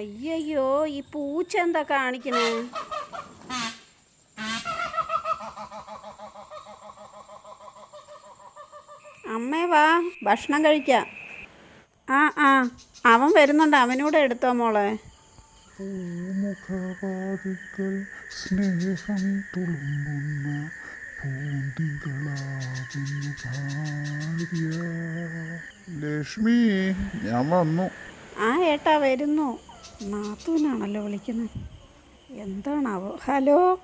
അയ്യയ്യോ ഈ പൂച്ച എന്താ കാണിക്കണേ? അമ്മേ വാ ഭക്ഷണം കഴിക്കാം. ആ ആ അവൻ വരുന്നുണ്ട് അവനൂടെ എടുത്തോ മോളെ. സ്നേഹം തുളുമ്പുന്ന പൂന്തികളാകുന്നു ഭാര്യ. ലക്ഷ്മി ഞാൻ വന്നു. ആ ഏട്ടാ വരുന്നു. നാത്തൂനാണല്ലോ വിളിക്കുന്നത് എന്താണാവോ? ഹലോ?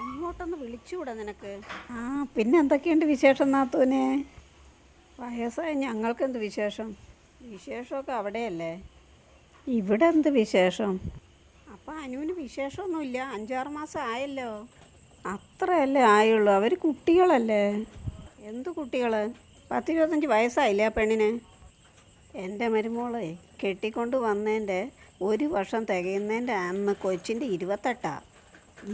ഇങ്ങോട്ടൊന്ന് വിളിച്ചുകൂടെ നിനക്ക്. ആ പിന്നെ എന്തൊക്കെയുണ്ട് വിശേഷം നാത്തൂനെ? വയസ്സായ ഞങ്ങൾക്കെന്ത് വിശേഷം? വിശേഷമൊക്കെ അവിടെയല്ലേ? ഇവിടെ എന്ത് വിശേഷം? അപ്പം അനുവിന് വിശേഷമൊന്നുമില്ല. അഞ്ചാറ് മാസം ആയല്ലോ. അത്രയല്ലേ ആയുള്ളൂ. അവർ കുട്ടികളല്ലേ? എന്ത് കുട്ടികൾ പത്തിരുപത്തഞ്ച് വയസ്സായില്ലേ ആ പെണ്ണിന്? എന്റെ മരുമോളെ കെട്ടിക്കൊണ്ട് വന്നതിന്റെ ഒരു വർഷം തികയുന്നതിന്റെ അന്ന് കൊച്ചിന്റെ ഇരുപത്തെട്ടാ.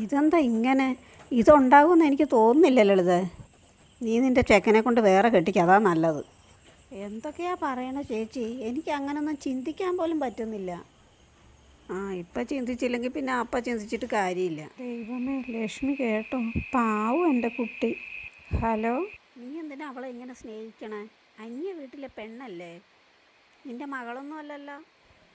ഇതെന്താ ഇങ്ങനെ? ഇതുണ്ടാകുമെന്ന് എനിക്ക് തോന്നുന്നില്ലല്ലോ ഇത് നീ നിന്റെ ചെക്കനെ കൊണ്ട് വേറെ കെട്ടിക്ക് അതാ നല്ലത്. എന്തൊക്കെയാ പറയണ ചേച്ചി? എനിക്ക് അങ്ങനൊന്നും ചിന്തിക്കാൻ പോലും പറ്റുന്നില്ല. ആ ഇപ്പം ചിന്തിച്ചില്ലെങ്കിൽ പിന്നെ അപ്പം ചിന്തിച്ചിട്ട് കാര്യമില്ല. ദൈവമേ ലക്ഷ്മി കേട്ടോ. പാവം എന്റെ കുട്ടി. ഹലോ? നീ എന്തിനാ അവളെ ഇങ്ങനെ സ്നേഹിക്കണേ? അന്യ വീട്ടിലെ പെണ്ണല്ലേ? നിന്റെ മകളൊന്നും അല്ലല്ലോ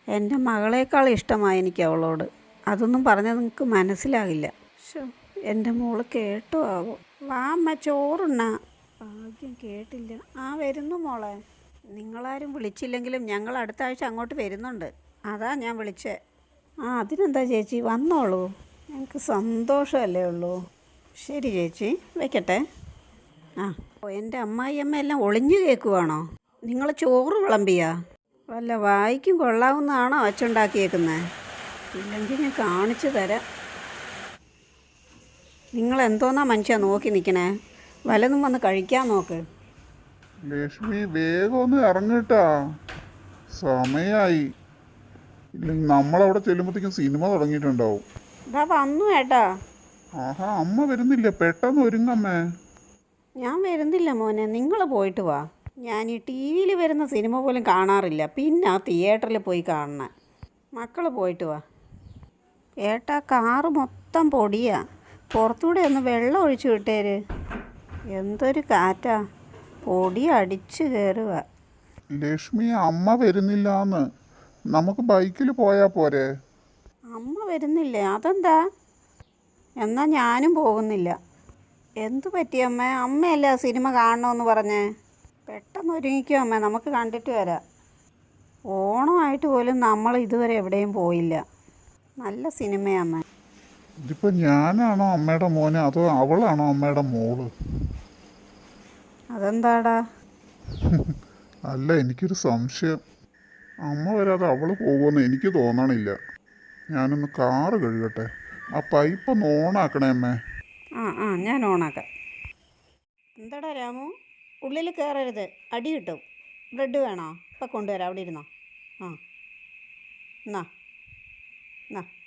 എന്റെ മകളേക്കാൾ ഇഷ്ടമായി എനിക്ക് അവളോട്. അതൊന്നും പറഞ്ഞാൽ നിങ്ങൾക്ക് മനസ്സിലാകില്ല ശോ എന്റെ മോൾ കേട്ടോ ആവോ? വാ അമ്മ ചോറുണ്ണ. ഭാഗ്യം കേട്ടില്ല. ആ വരുന്നു മോളെ. നിങ്ങളാരും വിളിച്ചില്ലെങ്കിലും ഞങ്ങൾ അടുത്ത ആഴ്ച അങ്ങോട്ട് വരുന്നുണ്ട്. അതാ ഞാൻ വിളിച്ചേ. ആ അതിനെന്താ ചേച്ചി? വന്നോളൂ. ഞങ്ങൾക്ക് സന്തോഷമല്ലേ ഉള്ളൂ. ശരി ചേച്ചി വെക്കട്ടെ. ആ എന്റെ അമ്മായിയമ്മ എല്ലാം ഒളിഞ്ഞു കേൾക്കുവാണോ? നിങ്ങൾ ചോറ് വിളമ്പിയാ? വല്ല വായിക്കും കൊള്ളാവുന്നതാണോ അച്ചുണ്ടാക്കിയേക്കുന്നത് ഇല്ലെങ്കിൽ ഞാൻ കാണിച്ചു തരാം. നിങ്ങൾ എന്തോന്നാ മനുഷ്യ നോക്കി നിൽക്കണേ വലതും വന്ന് കഴിക്കാൻ നോക്ക്. ലക്ഷ്മി വേഗം ഒന്ന് ഇറങ്ങിട്ടാ. സമയായി. ഇല്ലെങ്കിൽ നമ്മളവിടെ ചെല്ലുമ്പോഴത്തേക്കും സിനിമ തുടങ്ങിയിട്ടുണ്ടാവും. ഇതാ വന്നു ഏട്ടാ. ആഹാ അമ്മ വരുന്നില്ല? പെട്ടെന്ന് ഒരുങ്ങമ്മേ ഞാൻ വരുന്നില്ല മോനെ നിങ്ങൾ പോയിട്ട് വാ. ഞാൻ ഈ ടി വിയിൽ വരുന്ന സിനിമ പോലും കാണാറില്ല. പിന്നെ ആ തിയേറ്ററിൽ പോയി കാണണം. മക്കൾ പോയിട്ട് വാ. ഏട്ടാ കാറ് മൊത്തം പൊടിയാ. പുറത്തൂടെ ഒന്ന് വെള്ളം ഒഴിച്ചു വിട്ടേര്. എന്തൊരു കാറ്റാ. പൊടി അടിച്ചു കയറുക ലക്ഷ്മി അമ്മ വരുന്നില്ലാന്ന്. നമുക്ക് ബൈക്കിൽ പോയാ പോരെ? അമ്മ വരുന്നില്ലേ. അതെന്താ? എന്നാൽ ഞാനും പോകുന്നില്ല. എന്തു പറ്റി അമ്മ? അമ്മയല്ല സിനിമ കാണണമെന്ന് പറഞ്ഞേ? പെട്ടെന്ന് ഒരുങ്ങിക്കോ അമ്മ. നമുക്ക് കണ്ടിട്ട് വരാം. ഓണമായിട്ട് പോലും നമ്മൾ ഇതുവരെ എവിടെയും പോയില്ല. നല്ല സിനിമയമ്മ ഇതിപ്പോ ഞാനാണോ അമ്മയുടെ മോന്? അതോ അവളാണോ അമ്മയുടെ മോൾ? അതെന്താടാ? അല്ല എനിക്കൊരു സംശയം. അമ്മ വരാതെ അവൾ പോകുമെന്ന് എനിക്ക് തോന്നണില്ല. ഞാനൊന്ന് കാറ് കഴുകട്ടെ? ആ പൈപ്പ് ഒന്ന് ഓണാക്കണേ അമ്മേ. ആ ആ ഞാൻ ഓണാക്കാം. എന്താടാ രാമു? ഉള്ളിൽ കയറരുത്. അടി കിട്ടും. ബ്രെഡ് വേണോ? ഇപ്പം കൊണ്ടുവരാം. അവിടെ ഇരുന്നോ. ആ. എന്നാ. എന്നാ.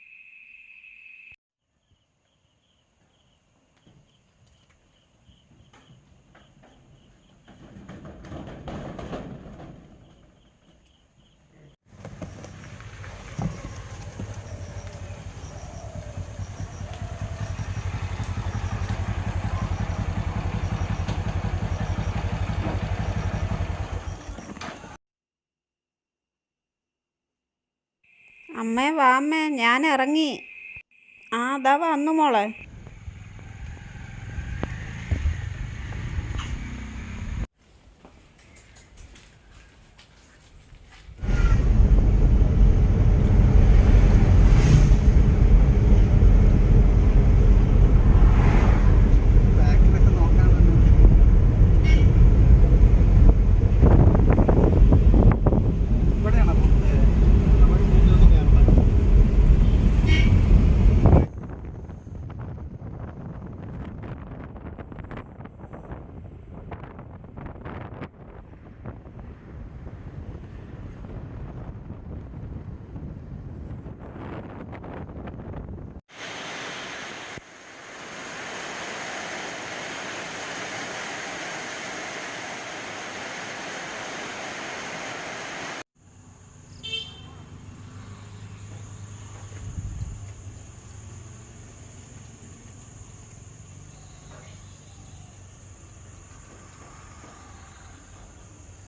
അമ്മേ വാമ്മേ ഞാൻ ഇറങ്ങി. ആ അതാ വന്നു മോളെ.